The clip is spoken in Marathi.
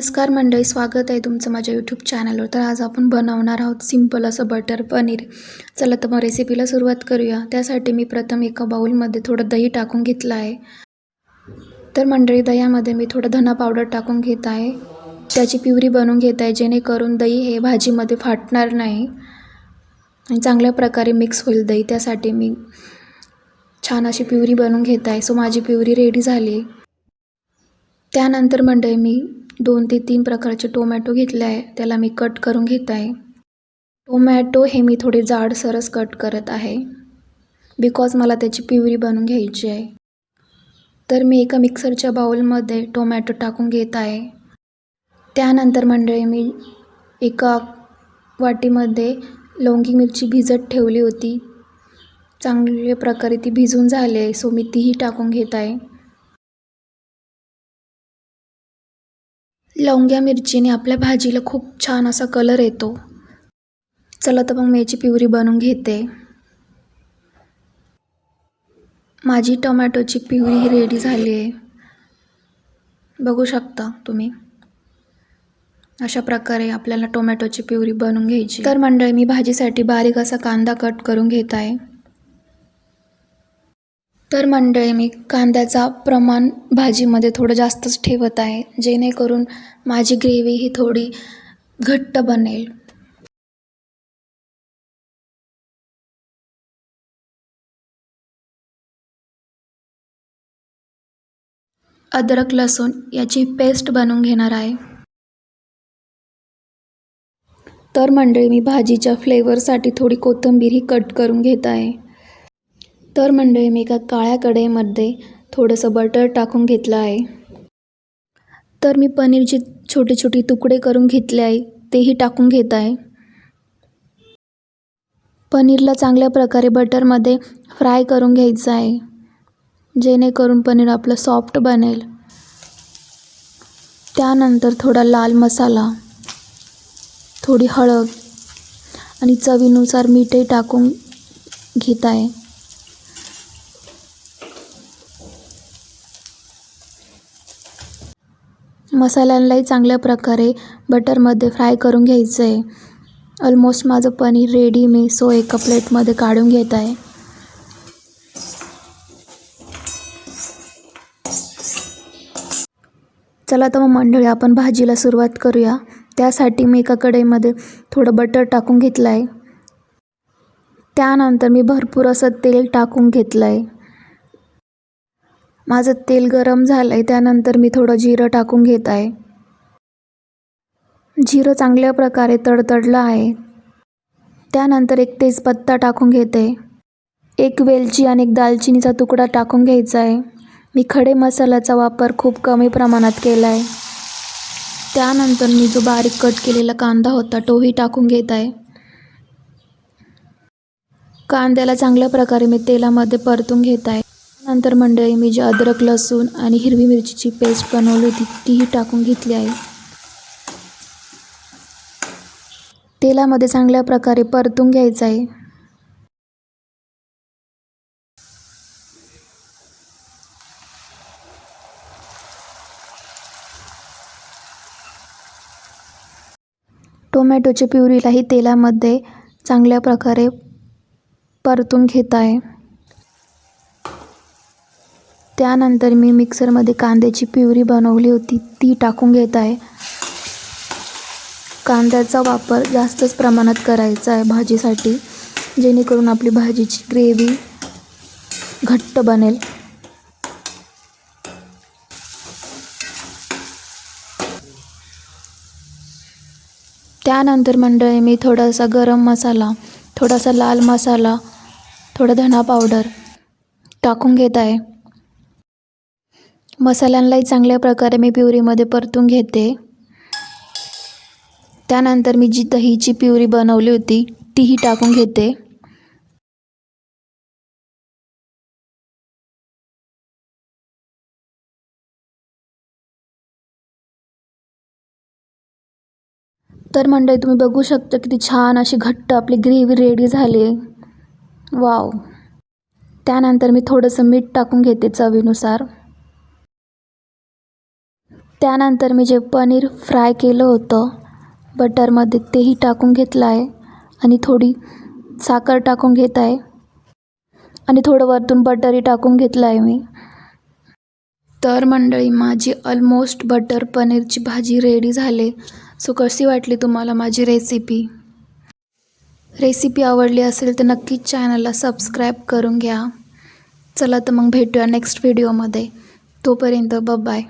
नमस्कार मंडळी स्वागत आहे तुमचं माझ्या यूट्यूब चॅनलवर तर आज आपण बनवणार आहोत सिंपल असं बटर पनीर. चला तर मग रेसिपीला सुरुवात करूया. त्यासाठी मी प्रथम एका बाऊलमध्ये थोडं दही टाकून घेतलं आहे. तर मंडळी दह्यामध्ये मी थोडं धना पावडर टाकून घेत आहे. त्याची प्युरी बनवून घेत आहे जेणेकरून दही हे भाजीमध्ये फाटणार नाही. आणि चांगल्या प्रकारे मिक्स होईल दही. त्यासाठी मी छान अशी प्युरी बनवून घेत आहे. सो माझी प्युरी रेडी झाली. त्यानंतर मंडळी मी दोन ते तीन प्रकारचे टोमॅटो घेतले आहे. त्याला मी कट करून घेत आहे. टोमॅटो हे मी थोडे जाडसरच कट करत आहे. बिकॉज मला त्याची पिवरी बनवून घ्यायची आहे. तर मी एका मिक्सरच्या बाउलमध्ये टोमॅटो टाकून घेत आहे. त्यानंतर मंडळी मी एका वाटीमध्ये लवंगी मिरची भिजत ठेवली होती. चांगल्या प्रकारे ती भिजून झाली आहे सो मी तीही टाकून घेत आहे. लवंग्या मिरचीने आपल्या भाजीला खूप छान असा कलर येतो. चला तर मग मी याची प्युरी बनवून घेते. माझी टोमॅटोची प्युरी ही रेडी झाली आहे. बघू शकता तुम्ही. अशा प्रकारे आपल्याला टोमॅटोची प्युरी बनवून घ्यायची. तर मंडळी मी भाजीसाठी बारीक असा कांदा कट करून घेत आहे. तर मंडळी मी कांद्याचा प्रमाण भाजीमध्ये थोडं जास्तच ठेवत आहे जेणेकरून माझी ग्रेव्ही ही थोडी घट्ट बनेल. अद्रक लसूण याची पेस्ट बनवून घेणार आहे. तर मंडळी मी भाजीच्या फ्लेवरसाठी थोडी कोथिंबीर ही कट करून घेत आहे. तर मंडळी मी एका काळ्या कढईमध्ये थोडंसं बटर टाकून घेतलं आहे. तर मी पनीरचे छोटे छोटे तुकडे करून घेतले आहे तेही टाकून घेत आहे. पनीरला चांगल्या प्रकारे बटरमध्ये फ्राय करून घ्यायचं आहे जेणेकरून पनीर आपलं सॉफ्ट बनेल. त्यानंतर थोडा लाल मसाला थोडी हळद आणि चवीनुसार मीठही टाकून घेत आहे. मसाल्यांलाही चांगल्या प्रकारे बटरमध्ये फ्राय करून घ्यायचं आहे. ऑलमोस्ट माझं पनीर रेडी मी सो एका प्लेटमध्ये काढून घेत आहे. चला तर मग मंडळी आपण भाजीला सुरुवात करूया. त्यासाठी मी एका कढईमध्ये थोडं बटर टाकून घेतलं आहे त्यानंतर मी भरपूर असं तेल टाकून घेतलं आहे माझं तेल गरम झालं आहे त्यानंतर मी थोडं जिरं टाकून घेत आहे. जिरं चांगल्या प्रकारे तडतडलं आहे. त्यानंतर एक तेजपत्ता टाकून घेते. एक वेलची आणि एक दालचिनीचा तुकडा टाकून घ्यायचा आहे. मी खडे मसाल्याचा वापर खूप कमी प्रमाणात केला आहे त्यानंतर मी जो बारीक कट केलेला कांदा होता तोही टाकून घेत आहे. कांद्याला चांगल्या प्रकारे मी तेलामध्ये परतून घेत आहे. नंतर मंडळी मी जी अद्रक लसूण आणि हिरवी मिरचीची पेस्ट बनवली होती तीही टाकून घेतली आहे. तेलामध्ये चांगल्या प्रकारे परतून घ्यायचं आहे. टोमॅटोच्या प्युरीलाही तेलामध्ये चांगल्या प्रकारे परतून घेत आहे. त्यानंतर मी मिक्सरमध्ये कांद्याची प्युरी बनवली होती. ती टाकून घेत आहे. कांद्याचा वापर जास्तच प्रमाणात करायचा आहे भाजीसाठी जेणेकरून आपली भाजीची ग्रेव्ही घट्ट बनेल. त्यानंतर मंडळी मी थोडासा गरम मसाला थोडासा लाल मसाला थोडा धना पावडर टाकून घेत आहे. मसाल्यांनाही चांगल्या प्रकारे मी प्युरीमध्ये परतून घेते. त्यानंतर मी जी दहीची प्युरी बनवली होती तीही टाकून घेते. तर मंडळी तुम्ही बघू शकता किती छान अशी घट्ट आपली ग्रेव्ही रेडी झाली. वाव. त्यानंतर मी थोडंसं मीठ टाकून घेते चवीनुसार. त्यानंतर मी जे पनीर फ्राय केलं होतं बटरमध्ये तेही टाकून घेतलं आहे आणि थोडी साखर टाकून घेत आहे आणि थोडं वरतून बटरही टाकून घेतलं आहे मी. तर मंडळी माझी ऑलमोस्ट बटर पनीरची भाजी रेडी झाली. सो कशी वाटली तुम्हाला माझी रेसिपी रेसिपी आवडली असेल तर नक्कीच चॅनलला सबस्क्राईब करून घ्या. चला तर मग भेटूया नेक्स्ट व्हिडिओमध्ये तोपर्यंत बाय